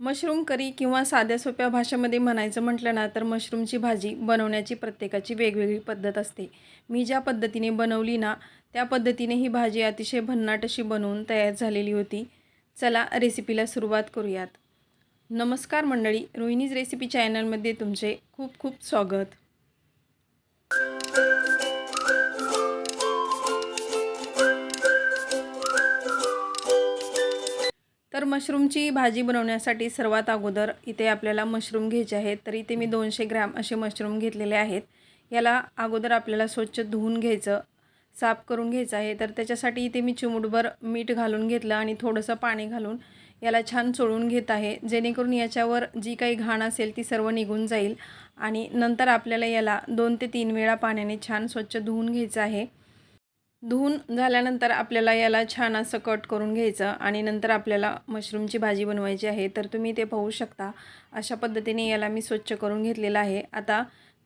Mushroom करी किंवा साध्या सोप्या भाषेमध्ये म्हणायचं म्हटलं ना तर मशरूमची भाजी बनवण्याची प्रत्येकाची वेगवेगळी पद्धत असते. मी ज्या पद्धतीने बनवली ना त्या पद्धतीने ही भाजी अतिशय भन्नाट अशी बनवून तयार झालेली होती. चला रेसिपीला सुरुवात करूयात. नमस्कार मंडळी रोहिणीज रेसिपी चॅनलमध्ये तुमचे खूप खूप स्वागत. तर मशरूमची भाजी बनवण्यासाठी सर्वात अगोदर इथे आपल्याला मशरूम घ्यायचे आहेत. तर इथे मी दोनशे ग्रॅम असे मशरूम घेतलेले आहेत. याला अगोदर आपल्याला स्वच्छ धुवून घ्यायचं साफ करून घ्यायचं आहे. तर त्याच्यासाठी इथे मी चिमूटभर मीठ घालून घेतलं आणि थोडंसं पाणी घालून याला छान चोळून घेत आहे. जेणेकरून याच्यावर जी काही घाण असेल ती सर्व निघून जाईल आणि नंतर आपल्याला याला दोन ते तीन वेळा पाण्याने छान स्वच्छ धुवून घ्यायचं आहे. धुवून झाल्यानंतर आपल्याला याला छान असं कट करून घ्यायचं आणि नंतर आपल्याला मशरूमची भाजी बनवायची आहे तर तुम्ही ते पाहू शकता. अशा पद्धतीने याला मी स्वच्छ करून घेतलेलं आहे. आता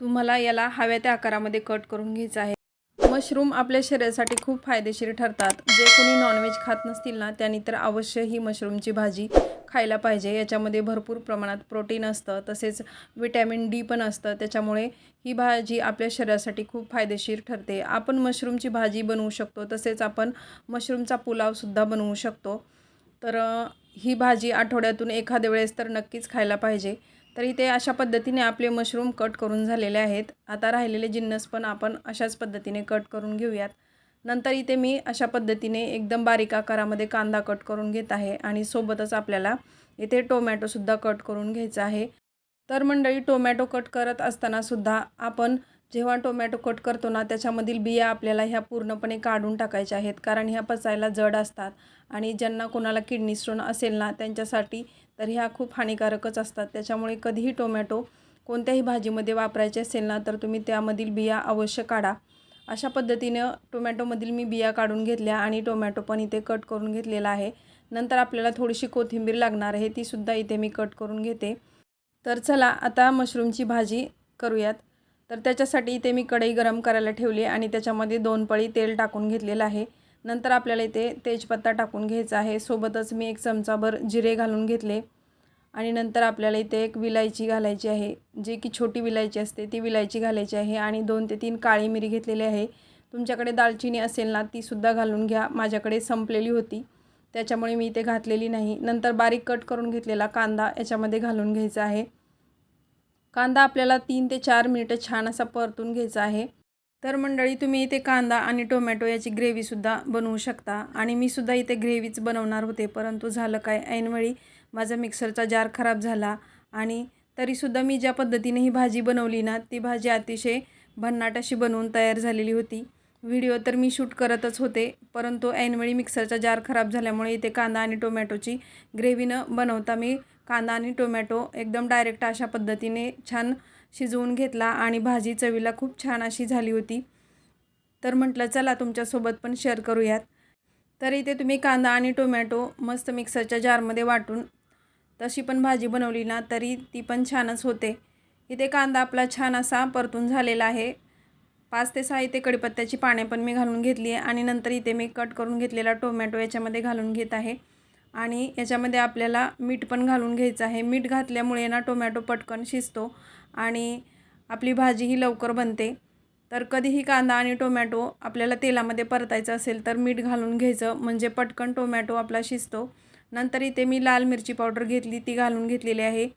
तुम्हाला याला हव्या त्या आकारामध्ये कट करून घ्यायचं आहे. मशरूम आपल्या शरीरासाठी खूप फायदेशीर ठरतात. जे कोणी नॉनव्हेज खात नसतील ना त्यांनी तर अवश्य ही मशरूमची भाजी खायला पाहिजे. याच्यामध्ये भरपूर प्रमाणात प्रोटीन असतं तसेच विटॅमिन डी पण असतं. त्याच्यामुळे ही भाजी आपल्या शरीरासाठी खूप फायदेशीर ठरते. आपण मशरूमची भाजी बनवू शकतो तसेच आपण मशरूमचा पुलावसुद्धा बनवू शकतो. तर ही भाजी आठवड्यातून एखाद्या वेळेस तर नक्कीच खायला पाहिजे. तर इथे अशा पद्धतीने आपले मशरूम कट करून झालेले आहेत. आता राहिलेले जिन्नस पण आपण अशाच पद्धतीने कट करून घेऊयात. नंतर इथे मी अशा पद्धतीने एकदम बारीक आकारामध्ये कांदा कट करून घेत आहे आणि सोबतच आपल्याला इथे टोमॅटोसुद्धा कट करून घ्यायचा आहे. तर मंडळी टोमॅटो कट करत असतानासुद्धा आपण जेव्हा टोमॅटो कट करतो ना त्याच्यामधील बिया आपल्याला ह्या पूर्णपणे काढून टाकायच्या आहेत. कारण ह्या पचायला जड असतात आणि ज्यांना कोणाला किडनी स्टोन असेल ना त्यांच्यासाठी तर ह्या खूप हानिकारकच असतात. त्याच्यामुळे कधीही टोमॅटो कोणत्याही भाजीमध्ये वापरायचे असेल ना तर तुम्ही त्यामधील बिया अवश्य काढा. अशा पद्धतीनं टोमॅटोमधील मी बिया काढून घेतल्या आणि टोमॅटो पण इथे कट करून घेतलेला आहे. नंतर आपल्याला थोडीशी कोथिंबीर लागणार आहे तीसुद्धा इथे मी कट करून घेते. तर चला आता मशरूमची भाजी करूयात. तर त्याच्यासाठी इथे मी कढई गरम करायला ठेवली आणि त्याच्यामध्ये दोन पळी तेल टाकून घेतलेलं आहे. नंतर आपल्याला इथे तेजपत्ता टाकून घ्यायचा आहे. सोबतच मी एक चमचाभर जिरे घालून घेतले. आणि नंतर आपल्याला इथे एक विलायची घालायची आहे जे की छोटी विलायची असते ती विलायची घालायची आहे आणि दोन ते तीन काळी मिरी घेतलेली आहे. तुमच्याकडे दालचिनी असेल ना तीसुद्धा घालून घ्या. माझ्याकडे संपलेली होती. त्याच्यामुळे मी इथे घातलेली नाही. नंतर बारीक कट करून घेतलेला कांदा याच्यामध्ये घालून घ्यायचा आहे. कांदा आपल्याला तीन ते चार मिनिटं छान असा परतून घ्यायचा आहे. तर मंडळी तुम्ही इथे कांदा आणि टोमॅटो याची ग्रेव्हीसुद्धा बनवू शकता. आणि मी सुद्धा इथे ग्रेव्हीच बनवणार होते परंतु झालं काय? ऐनवेळी माझा मिक्सरचा जार खराब झाला आणि तरीसुद्धा मी ज्या पद्धतीने ही भाजी बनवली ना ती भाजी अतिशय भन्नाट अशी बनवून तयार झालेली होती. व्हिडिओ तर मी शूट करतच होते परंतु ऐनवेळी मिक्सरचा जार खराब झाल्यामुळे इथे कांदा आणि टोमॅटोची ग्रेव्ही न बनवता मी कांदा आणि टोमॅटो एकदम डायरेक्ट अशा पद्धतीने छान शिजवून घेतला आणि भाजी चवीला खूप छान अशी झाली होती. तर म्हटलं चला तुमच्यासोबत पण शेअर करूयात. तर इथे तुम्ही कांदा आणि टोमॅटो मस्त मिक्सरच्या जारमध्ये वाटून तशी पण भाजी बनवली ना तरी ती पण छानच होते. इथे कांदा आपला छान असा परतून झालेला आहे. पाच ते सहा इथे कडीपत्त्याची पाने पण मी घालून घेतली आहे आणि नंतर इथे मी कट करून घेतलेला टोमॅटो याच्यामध्ये घालून घेत आहे. आणि याच्यामध्ये आपल्याला मीठ पण घालून घ्यायचं आहे. मीठ घातल्यामुळे ना टोमॅटो पटकन शिजतो आणि आपली भाजी ही लवकर बनते. तर कधीही कांदा आणि टोमॅटो आपल्याला तेलामध्ये परतायचं असेल तर मीठ घालून घ्यायचं. म्हणजे पटकन टोमॅटो आपला शिजतो. नंतर इथे मी लाल मिरची पावडर घेतली. ती घालून घेतलेली आहे.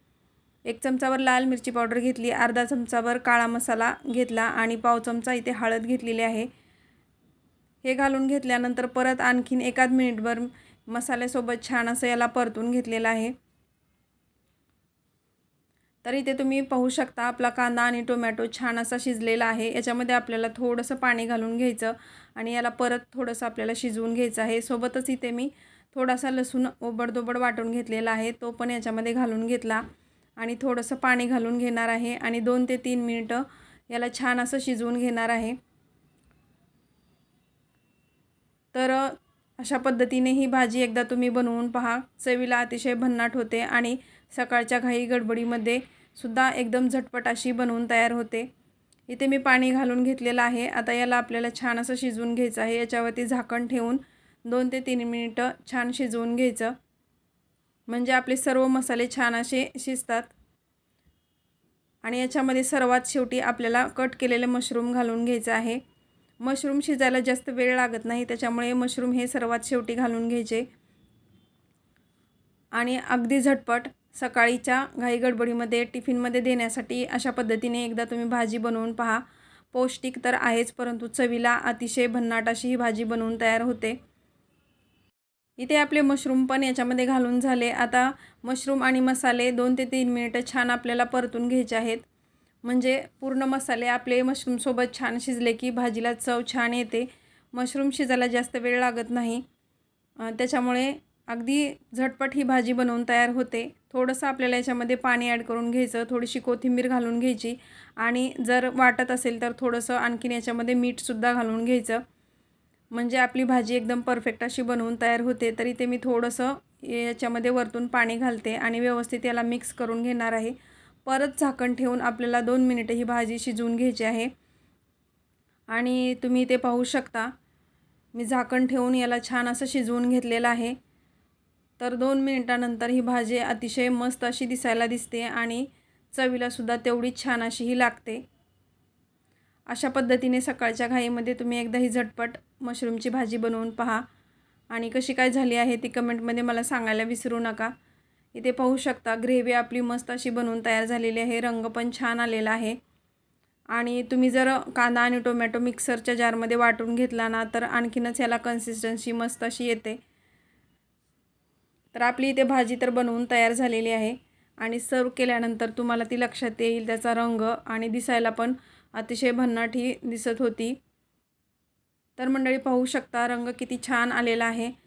एक चमचावर लाल मिरची पावडर घेतली. अर्धा चमचावर काळा मसाला घेतला आणि पाव चमचा इथे हळद घेतलेली आहे. हे घालून घेतल्यानंतर परत आणखीन एकाच मिनिटभर मसाल्यासोबत छान असं याला परतून घेतलेलं आहे. तर इथे तुम्ही पाहू शकता आपला कांदा आणि टोमॅटो छान असा शिजलेला आहे. याच्यामध्ये आपल्याला थोडंसं पाणी घालून घ्यायचं आणि याला परत थोडंसं आपल्याला शिजवून घ्यायचं आहे. सोबतच इथे मी थोडासा लसूण ओबडदोबड वाटून घेतलेला आहे. तो पण याच्यामध्ये घालून घेतला आणि थोडंसं पाणी घालून घेणार आहे आणि दोन ते तीन मिनटं याला छान असं शिजवून घेणार आहे. तर अशा पद्धतीने ही भाजी एकदा तुम्ही बनवून पहा. चवीला अतिशय भन्नाट होते आणि सकाळच्या घाई गडबडीमध्ये सुद्धा एकदम झटपट अशी बनवून तयार होते. इथे मी पाणी घालून घेतलेलं आहे. आता याला आपल्याला छान असं शिजवून घ्यायचं आहे. याच्यावरती झाकण ठेवून दोन ते तीन मिनिटं छान शिजवून घ्यायचं. म्हणजे आपले सर्व मसाले छान असे शिजतात. आणि याच्यामध्ये सर्वात शेवटी आपल्याला कट केलेले मशरूम घालून घ्यायचं आहे. मशरूम शिजायला जास्त वेळ लागत नाही त्याच्यामुळे मशरूम हे सर्वात शेवटी घालून घ्यायचे. आणि अगदी झटपट सकाळीच्या घाई गडबडीमध्ये टिफिनमध्ये देण्यासाठी अशा पद्धतीने एकदा तुम्ही भाजी बनवून पहा. पौष्टिक तर आहेच परंतु चवीला अतिशय भन्नाट अशी ही भाजी बनवून तयार होते. इथे आपले मशरूम पण याच्यामध्ये घालून झाले. आता मशरूम आणि मसाले दोन ते तीन मिनिटं छान आपल्याला परतून घ्यायचे आहेत. म्हणजे पूर्ण मसाले आपले मशरूमसोबत छान शिजले की भाजीला चव छान येते. मशरूम शिजायला जास्त वेळ लागत नाही. त्याच्यामुळे अगदी झटपट ही भाजी बनवून तयार होते. थोडंसं आपल्याला याच्यामध्ये पाणी ॲड करून घ्यायचं थोडीशी कोथिंबीर घालून घ्यायची आणि जर वाटत असेल तर थोडंसं आणखीन याच्यामध्ये मीठसुद्धा घालून घ्यायचं. म्हणजे आपली भाजी एकदम परफेक्ट अशी बनवून तयार होते. तरी ते मी थोडंसं याच्यामध्ये वरतून पाणी घालते आणि व्यवस्थित याला मिक्स करून घेणार आहे. परत झाकण ठेवून आपल्याला दोन मिनिटं ही भाजी शिजवून घ्यायची आहे. आणि तुम्ही ते पाहू शकता. मी झाकण ठेवून याला छान असं शिजवून घेतलेलं आहे. तर दोन मिनिटानंतर ही भाजी अतिशय मस्त अशी दिसायला दिसते आणि चवीलासुद्धा तेवढीच छान अशी ही लागते. अशा पद्धतीने सकाळच्या घाईमध्ये तुम्ही एकदा ही झटपट मशरूमची भाजी बनवून पहा. आणि कशी काय झाली आहे ती कमेंटमध्ये मला सांगायला विसरू नका. इथे पाहू शकता ग्रेव्ही आपली मस्त अशी बनवून तयार झालेली आहे. रंग पण छान आलेला आहे. आणि तुम्ही जर कांदा आणि टोमॅटो मिक्सरच्या जारमध्ये वाटून घेतला ना तर आणखीनच याला कन्सिस्टन्सी मस्त अशी येते. तर आपली इथे भाजी तर बनवून तयार झालेली आहे. आणि सर्व केल्यानंतर तुम्हाला ती लक्षात येईल त्याचा रंग आणि दिसायला पण अतिशय भन्नाट ही दिसत होती. तर मंडळी पाहू शकता रंग किती छान आलेला आहे.